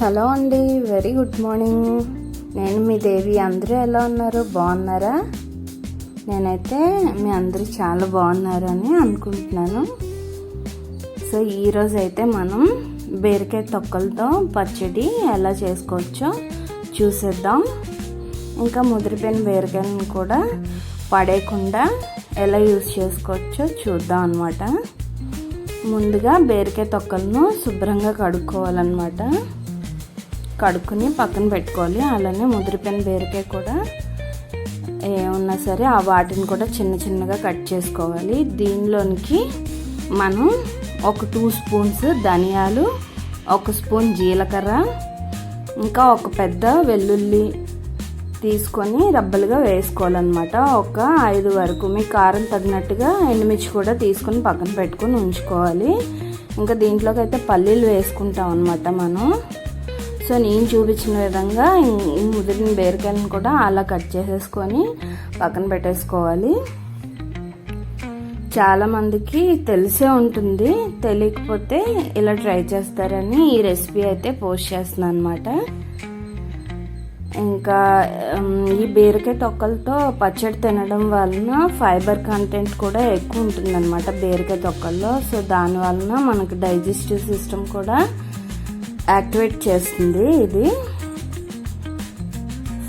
Hello అండి very good morning. నేను మీ దేవి అందరూ ఎలా ఉన్నారు? బాగున్నారా? నేనైతే మీ అందరూ చాలా బాగున్నారు అని అనుకుంటున్నాను. సో ఈరోజు అయితే మనం బీరకాయ తొక్కలతో పచ్చడి ఎలా చేసుకోవచ్చో చూసేద్దాం. ఇంకా ముదిరిపోయిన బీరకాయలను కూడా పడేయకుండా ఎలా యూస్ చేసుకోవచ్చో చూద్దాం అనమాట ముందుగా బీరకాయ తొక్కలను శుభ్రంగా కడుక్కోవాలన్నమాట. కడుక్కుని పక్కన పెట్టుకోవాలి. అలానే ముదిరిపోయిన బీరకాయ కూడా ఏమున్నా సరే ఆ వాటిని కూడా చిన్న చిన్నగా కట్ చేసుకోవాలి. దీనిలోనికి మనం ఒక టూ స్పూన్స్ ధనియాలు ఒక స్పూన్ జీలకర్ర ఇంకా ఒక పెద్ద వెల్లుల్లి తీసుకొని రబ్బలుగా వేసుకోవాలన్నమాట. ఒక ఐదు వరకు. మీ కారం తగినట్టుగా ఎండుమిర్చి కూడా తీసుకొని పక్కన పెట్టుకొని ఉంచుకోవాలి. ఇంకా దీంట్లోకి అయితే పల్లీలు వేసుకుంటాం అనమాట మనం. సో నేను చూపించిన విధంగా ఈ ముదిరిన బీరకాయలను కూడా అలా కట్ చేసేసుకొని పక్కన పెట్టేసుకోవాలి. చాలామందికి తెలిసే ఉంటుంది. తెలియకపోతే ఇలా ట్రై చేస్తారని ఈ రెసిపీ అయితే పోస్ట్ చేస్తున్నాను అనమాట ఇంకా ఈ బీరకాయ తొక్కలతో పచ్చడి తినడం వలన ఫైబర్ కంటెంట్ కూడా ఎక్కువ ఉంటుందన్నమాట బీరకాయ తొక్కల్లో. సో దాని వలన మనకు డైజెస్టివ్ సిస్టమ్ కూడా యాక్టివేట్ చేస్తుంది ఇది.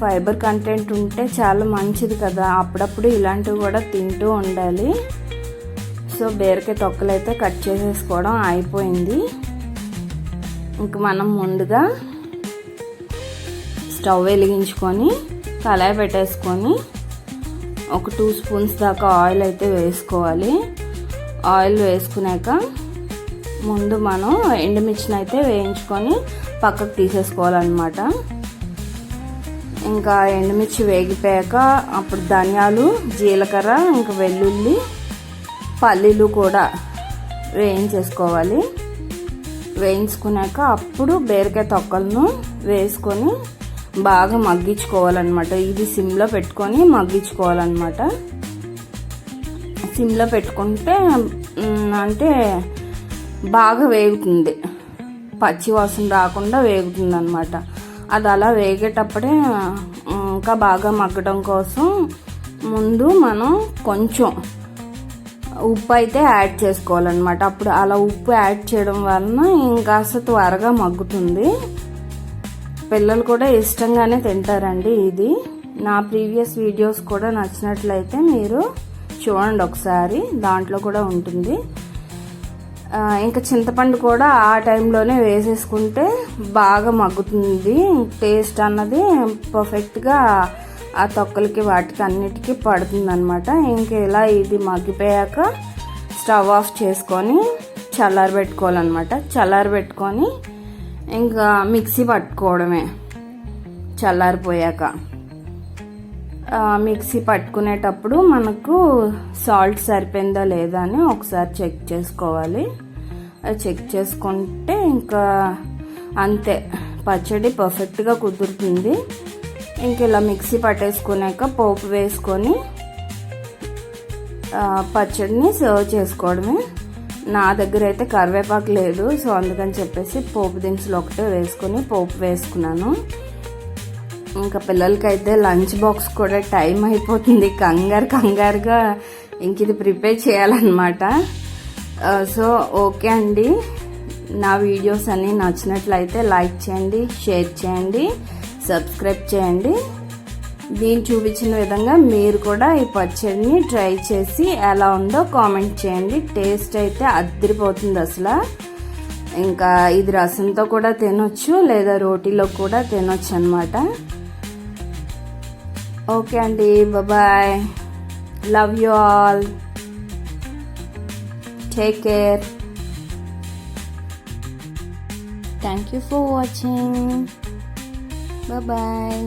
ఫైబర్ కంటెంట్ ఉంటే చాలా మంచిది కదా. అప్పుడప్పుడు ఇలాంటివి కూడా తింటూ ఉండాలి. సో బీరకాయ తొక్కలు అయితే కట్ చేసేసుకోవడం అయిపోయింది. ఇంక మనం ముందుగా స్టవ్ వెలిగించుకొని కళాయి పెట్టేసుకొని ఒక టూ స్పూన్స్ దాకా ఆయిల్ అయితే వేసుకోవాలి. ఆయిల్ వేసుకున్నాక ముందు మనం ఎండుమిర్చిని అయితే వేయించుకొని పక్కకు తీసేసుకోవాలన్నమాట. ఇంకా ఎండుమిర్చి వేగిపోయాక అప్పుడు ధనియాలు జీలకర్ర ఇంకా వెల్లుల్లి పల్లీలు కూడా వేయించేసుకోవాలి. వేయించుకున్నాక అప్పుడు బీరకాయ తొక్కలను వేసుకొని బాగా మగ్గించుకోవాలన్నమాట. ఇది సిమ్లో పెట్టుకొని మగ్గించుకోవాలన్నమాట. సిమ్లో పెట్టుకుంటే అంటే బాగా వేగుతుంది. పచ్చి వాసన రాకుండా వేగుతుంది అనమాట అది అలా వేగేటప్పుడే ఇంకా బాగా మగ్గడం కోసం ముందు మనం కొంచెం ఉప్పు అయితే యాడ్ చేసుకోవాలన్నమాట. అప్పుడు అలా ఉప్పు యాడ్ చేయడం వలన ఇంకాస్త త్వరగా మగ్గుతుంది. పిల్లలు కూడా ఇష్టంగానే తింటారండి ఇది. నా ప్రీవియస్ వీడియోస్ కూడా నచ్చినట్లయితే మీరు చూడండి ఒకసారి. దాంట్లో కూడా ఉంటుంది. ఇంకా చింతపండు కూడా ఆ టైంలోనే వేసేసుకుంటే బాగా మగ్గుతుంది. టేస్ట్ అన్నది పర్ఫెక్ట్గా ఆ తొక్కలకి వాటికి అన్నిటికీ పడుతుంది అనమాట ఇంక ఇలా ఇది మగ్గిపోయాక స్టవ్ ఆఫ్ చేసుకొని చల్లారి పెట్టుకోవాలన్నమాట. చల్లారి పెట్టుకొని ఇంకా మిక్సీ పట్టుకోవడమే. చల్లారిపోయాక. మిక్సీ పట్టుకునేటప్పుడు మనకు సాల్ట్ సరిపోయిందా లేదా అని ఒకసారి చెక్ చేసుకోవాలి. చెక్ చేసుకుంటే ఇంకా అంతే. పచ్చడి పర్ఫెక్ట్గా కుదురుతుంది. ఇంక ఇలా మిక్సీ పట్టేసుకున్నాక పోపు వేసుకొని పచ్చడిని సర్వ్ చేసుకోవడమే. నా దగ్గర అయితే కరివేపాకు లేదు సో అందుకని చెప్పేసి పోపు దినుసులు ఒకటే వేసుకొని పోపు వేసుకున్నాను. ఇంకా పిల్లలకైతే లంచ్ బాక్స్ కూడా టైం అయిపోతుంది. కంగారు కంగారుగా ఇంక ఇది ప్రిపేర్ చేయాలన్నమాట. సో ఓకే అండి. నా వీడియోస్ అన్నీ నచ్చినట్లయితే లైక్ చేయండి షేర్ చేయండి సబ్స్క్రైబ్ చేయండి. దీన్ని చూపించిన విధంగా మీరు కూడా ఈ పచ్చడిని ట్రై చేసి ఎలా ఉందో కామెంట్ చేయండి. టేస్ట్ అయితే అద్దరిపోతుంది అసలు. ఇంకా ఇది రసంతో కూడా తినొచ్చు లేదా రోటీలో కూడా తినొచ్చు అనమాట ఓకే అండి bye love you all take care thank you for watching bye